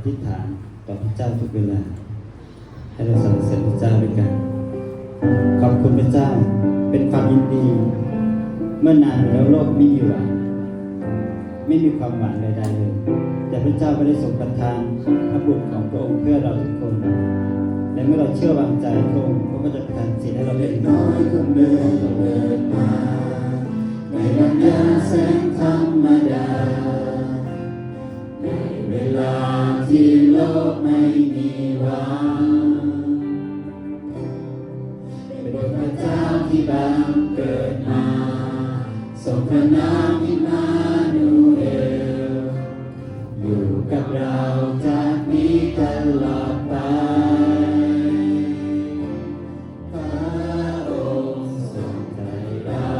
อธิษฐานต่อพระเจ้าทุกเวลา ให้เราสรรเสริญพระเจ้าด้วยกันขอบคุณพระเจ้าเป็นความยินดี เมื่อนานแล้วโลกไม่มีหวังไม่มีความหวังใดๆเลย แต่พระเจ้าก็ได้ทรงประทานพระบุตรของพระองค์เพื่อเราทุกคนและเมื่อเราเชื่อวางใจพระองค์ก็จะประทานสิ่งให้เราเป็นน้อยคนเดิม พระนามอิมานูเอลอยู่กับเราจากนี้ตลอดไปพระองค์ทรงใจเรา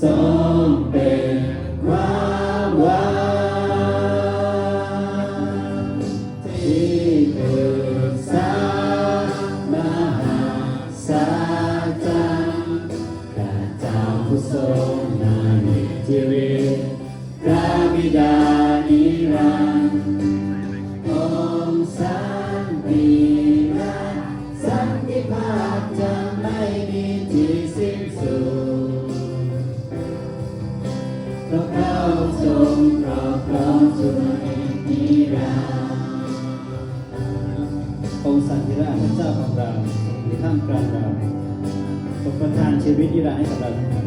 ทรงเป็น นิรันดร์องค์สันติรักสันติภาพจะไม่มีที่สิ้นสุดเพราะเขาทรงครอบครองจุดนิรันดร์องค์สันติราชพระเจ้าของเราอยู่ท่ามกลางเราทรงประทานชีวิตนิรันดร์ให้กับเราทั้งหมด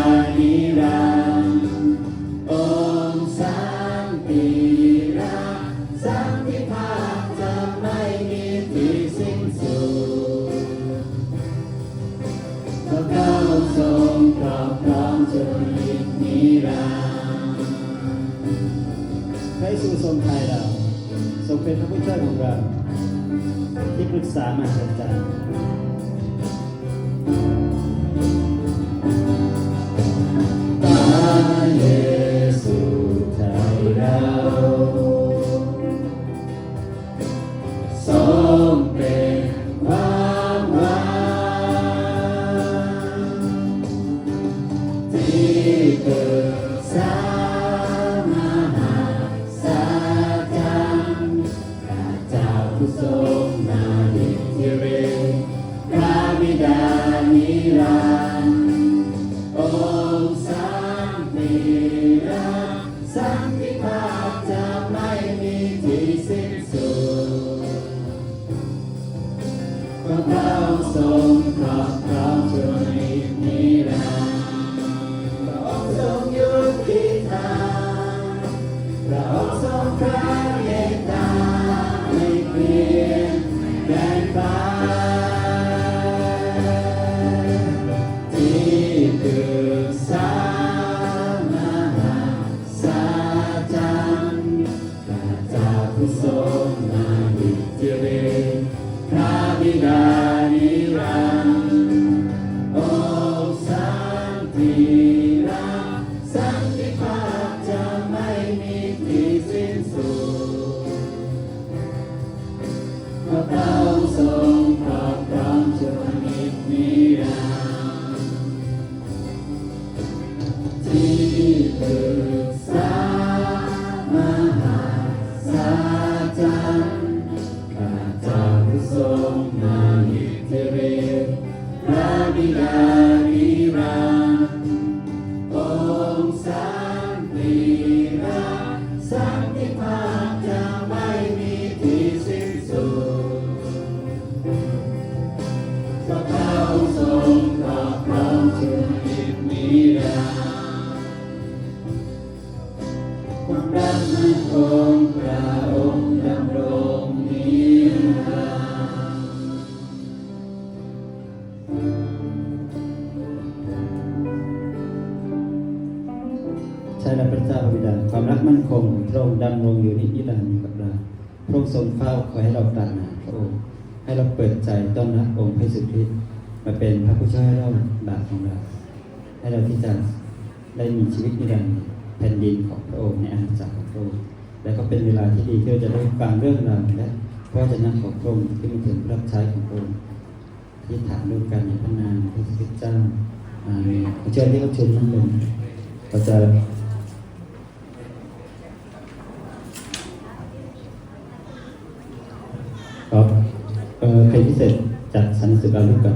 ระเยซูทรงไทยเราทรงเป็นพระผู้ช่วยของเรา ที่ปรึกษามหัศจรรย์ ทรงนาดิจิริพระบิดานิรันดร์องค์สันติรักสันติภาพจะไม่มีที่สิ้นสุดพระเจ้าทรงครอบครองจนนิ ศาลจันท มั่นคงพระองค์ดำรงอยู่นิรันดร์กับเราพระองค์ทรงเฝ้าคอยให้เราตรัสหาพระองค์ให้เราเปิดใจต้อนรับองค์พระสุคริสต์มาเป็นพระผู้ช่วยให้เราบาปของเรา ให้เราที่จะได้มีชีวิตนิรันดร์แผ่นดินของพระองค์ในอาณาจักรของพระองค์และก็เป็นเวลาที่ดีที่เราจะได้ฟังเรื่องราวและพระวจนะของพระองค์ที่มาถึงรับใช้ของพระองค์ที่ถามร่วมกันในพระนามพระคริสต์เจ้าอาเมนขอเชิญที่เขาชมนั่งลงเราจะ ครับเอ่อเพลงพิเศษจัดสรรเสริญเราลูกกัน